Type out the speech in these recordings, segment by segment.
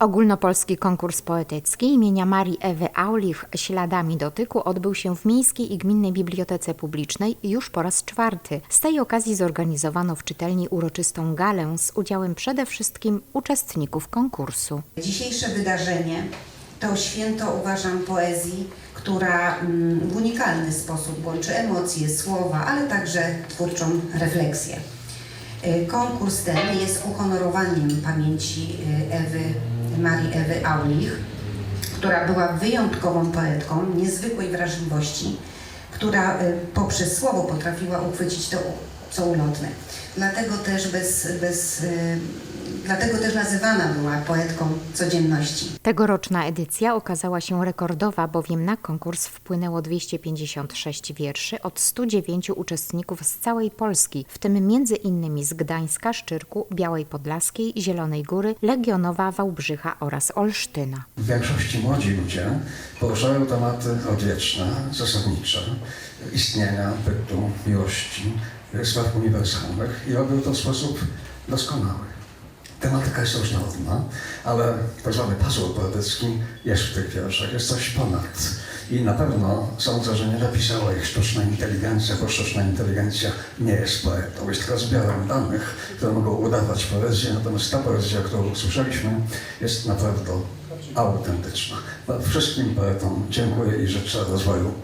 Ogólnopolski konkurs poetycki imienia Marii Ewy Aulich Śladami dotyku odbył się w Miejskiej i Gminnej Bibliotece Publicznej już po raz czwarty. Z tej okazji zorganizowano w czytelni uroczystą galę z udziałem przede wszystkim uczestników konkursu. Dzisiejsze wydarzenie to święto, uważam, poezji, która mm, w unikalny sposób łączy emocje, słowa, ale także twórczą refleksję. Y, Konkurs ten jest uhonorowaniem pamięci y, Ewy, Marii Ewy Aulich, która była wyjątkową poetką niezwykłej wrażliwości, która y, poprzez słowo potrafiła uchwycić to, co ulotne. Dlatego też, bez, bez, y, dlatego też nazywana była poetką codzienności. Tegoroczna edycja okazała się rekordowa, bowiem na konkurs wpłynęło 256 wierszy od 109 uczestników z całej Polski, w tym między innymi z Gdańska, Szczyrku, Białej Podlaskiej, Zielonej Góry, Legionowa, Wałbrzycha oraz Olsztyna. W większości młodzi ludzie poruszają tematy odwieczne, zasadnicze, istnienia, bytu, miłości, spraw uniwersalnych i robią to w sposób doskonały. Tematyka jest różnorodna, ale tak zwany puzzle poetycki jest w tych wierszach, jest coś ponad. I na pewno sądzę, że nie napisała ich sztuczna inteligencja, bo sztuczna inteligencja nie jest poetą, jest tylko zbiorem danych, które mogą udawać poezję, natomiast ta poezja, którą usłyszeliśmy, jest naprawdę autentyczna. No, Wszystkim poetom dziękuję i życzę rozwoju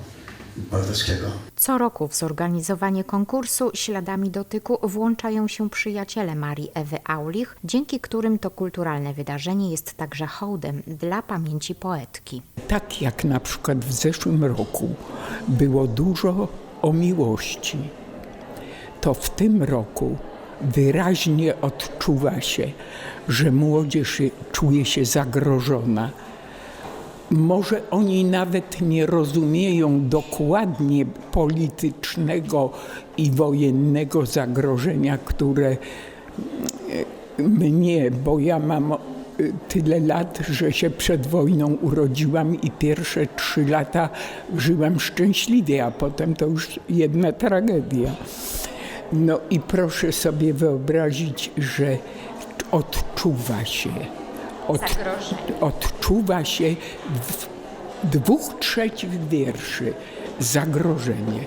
Co roku w zorganizowanie konkursu Śladami dotyku włączają się przyjaciele Marii Ewy Aulich, dzięki którym to kulturalne wydarzenie jest także hołdem dla pamięci poetki. Tak jak na przykład w zeszłym roku było dużo o miłości, to w tym roku wyraźnie odczuwa się, że młodzież czuje się zagrożona. Może oni nawet nie rozumieją dokładnie politycznego i wojennego zagrożenia, które mnie, bo ja mam y, tyle lat, że się przed wojną urodziłam i pierwsze trzy lata żyłam szczęśliwie, a potem to już jedna tragedia. No i proszę sobie wyobrazić, że odczuwa się, od, odczuwa się w dwóch trzecich wierszy zagrożenie.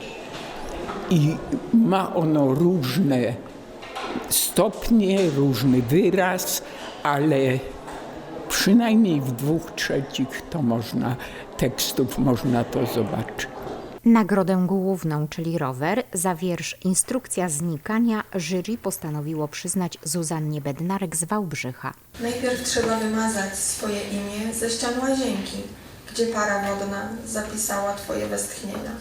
I ma ono różne stopnie, różny wyraz, ale przynajmniej w dwóch trzecich to można, tekstów można to zobaczyć. Nagrodę główną, czyli rower, za wiersz Instrukcja znikania jury postanowiło przyznać Zuzannie Bednarek z Wałbrzycha. Najpierw trzeba wymazać swoje imię ze ścian łazienki, gdzie para wodna zapisała twoje westchnienia.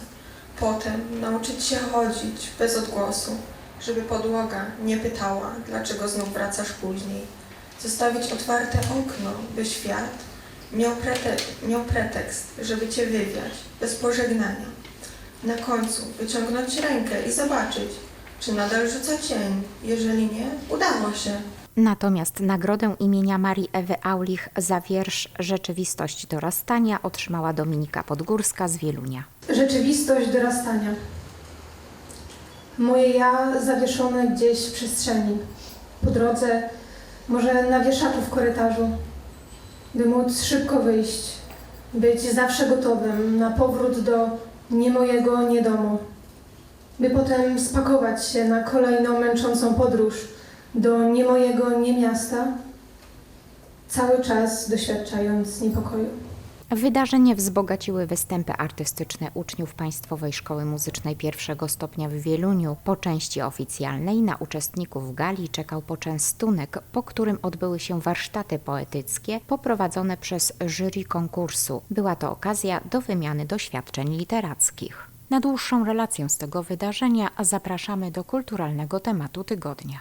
Potem nauczyć się chodzić bez odgłosu, żeby podłoga nie pytała, dlaczego znów wracasz później. Zostawić otwarte okno, by świat miał, prete- miał pretekst, żeby cię wywiać, bez pożegnania. Na końcu wyciągnąć rękę i zobaczyć, czy nadal rzuca cień. Jeżeli nie, udało się. Natomiast nagrodę imienia Marii Ewy Aulich za wiersz Rzeczywistość dorastania otrzymała Dominika Podgórska z Wielunia. Rzeczywistość dorastania. Moje ja zawieszone gdzieś w przestrzeni. Po drodze, może na wieszaku w korytarzu, by móc szybko wyjść, być zawsze gotowym na powrót do nie mojego nie domu, by potem spakować się na kolejną męczącą podróż do nie mojego nie miasta, cały czas doświadczając niepokoju. Wydarzenie wzbogaciły występy artystyczne uczniów Państwowej Szkoły Muzycznej pierwszego stopnia w Wieluniu. Po części oficjalnej na uczestników gali czekał poczęstunek, po którym odbyły się warsztaty poetyckie poprowadzone przez jury konkursu. Była to okazja do wymiany doświadczeń literackich. Na dłuższą relację z tego wydarzenia zapraszamy do kulturalnego tematu tygodnia.